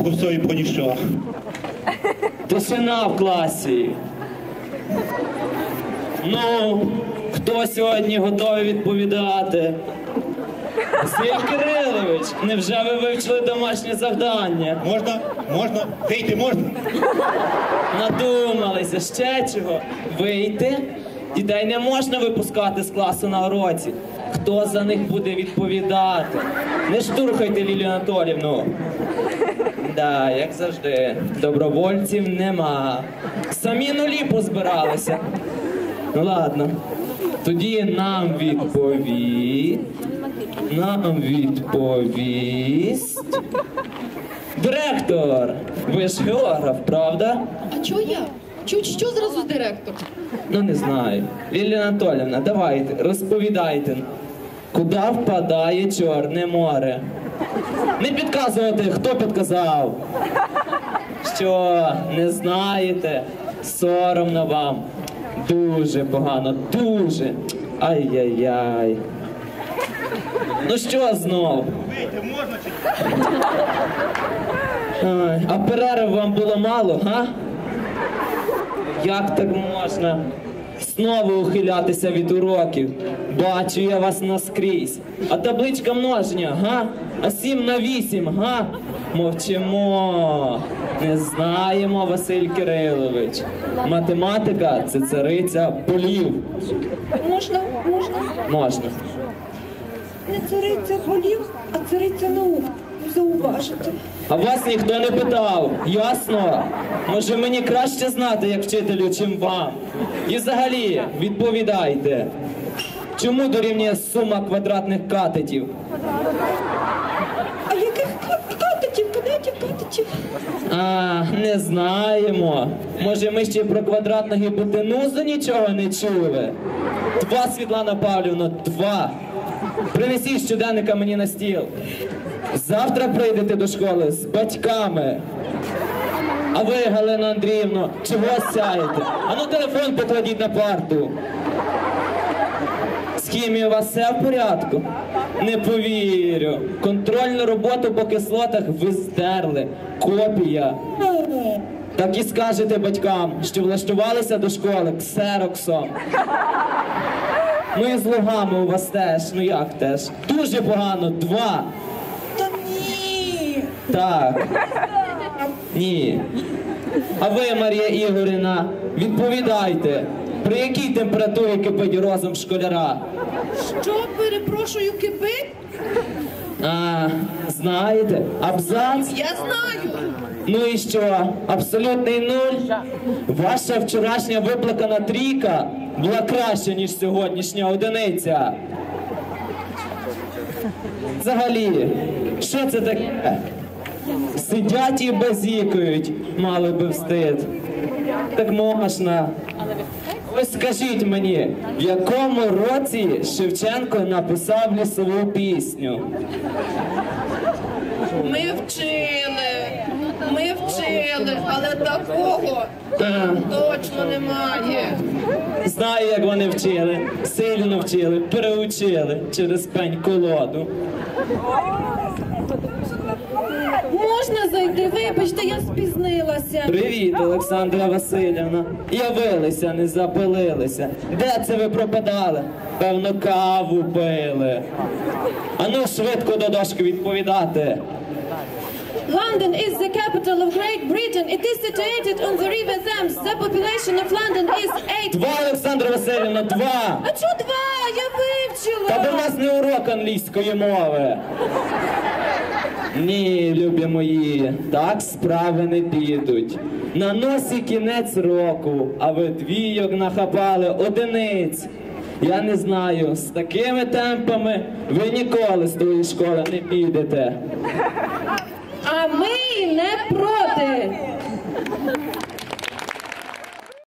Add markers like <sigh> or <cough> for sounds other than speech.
Все і ніщо. Тишина в класі. Ну, хто сьогодні готовий відповідати? Сергій Кирилович, невже ви вивчили домашнє завдання? Можна? Можна? Вийти можна? Надумалися ще чого? Вийти? Дітей не можна випускати з класу на уроці. Хто за них буде відповідати? Не штурхайте Лілію Анатолівну. Да, як завжди, добровольців нема. Самі нулі позбиралися. Ну ладно. Тоді нам відповість. Нам відповість. Директор! Ви ж географ, правда? А чого я? Чо, що зразу директор? Ну не знаю. Лілія Анатолівна, давайте, розповідайте. Куди впадає Чорне море? Не підказувати, хто підказав. Що, не знаєте? Соромно вам. Дуже погано, дуже. Ай-яй-яй. Ну що знов? Вийти можна чи а перерв вам було мало, га? Як так можна знову ухилятися від уроків? Бачу я вас наскрізь. А табличка множення, га? А сім на вісім, га? Мовчимо. Не знаємо, Василь Кирилович. Математика це цариця полів. Можна, можна. Можна. Не цариця голів, а цариця наук. Зауважити. А вас ніхто не питав, ясно? Може мені краще знати, як вчителю, чим вам? І взагалі, відповідайте. Чому дорівнює сума квадратних катетів? А яких катетів, кадетів, катетів? А, не знаємо. Може, ми ще про квадратну гіпотенузу нічого не чули? Два, Світлана Павлівна, два. Принесіть щоденника мені на стіл. Завтра прийдете до школи з батьками. А ви, Галина Андріївна, чого сяєте? Ану телефон покладіть на парту. З хімією у вас все в порядку? Не повірю. Контрольну роботу по кислотах ви здерли. Копія. Так і скажете батькам, що влаштувалися до школи ксероксом. Ну і з лугами у вас теж. Ну як теж? Дуже погано. Два. Так. <laughs> Ні. А ви, Марія Ігорівна, відповідайте, при якій температурі кипить розум школяра? Що, перепрошую, кипить? А, знаєте, абзац? Я знаю. Ну і що? Абсолютний нуль? Ваша вчорашня виплакана трійка була краща, ніж сьогоднішня одиниця. Взагалі, що це таке? Сидять і базікують, мали би встид. Так можна. Ось скажіть мені, в якому році Шевченко написав лісову пісню? Ми вчили. Ми вчили, але такого Та. точно немає. Знаю, як вони вчили. Сильно вчили, переучили через пень колоду. Можна зайти? Вибачте, я спізнилася. Привіт, Олександра Васильівна. Явилися, не запилилися. Де це ви пропадали? Певно, каву пили. Ану швидко до дошки відповідати. London is the capital of Great Britain. It is situated on the River Thames. The population of London is 8. Два, Олександра Васильівна, два! А чого два? Я вивчила. Та до нас не урок англійської мови. Ні, любі мої, так справи не підуть. На носі кінець року, а ви двійок нахапали одиниць. Я не знаю, з такими темпами ви ніколи з тої школи не підете. А ми не проти.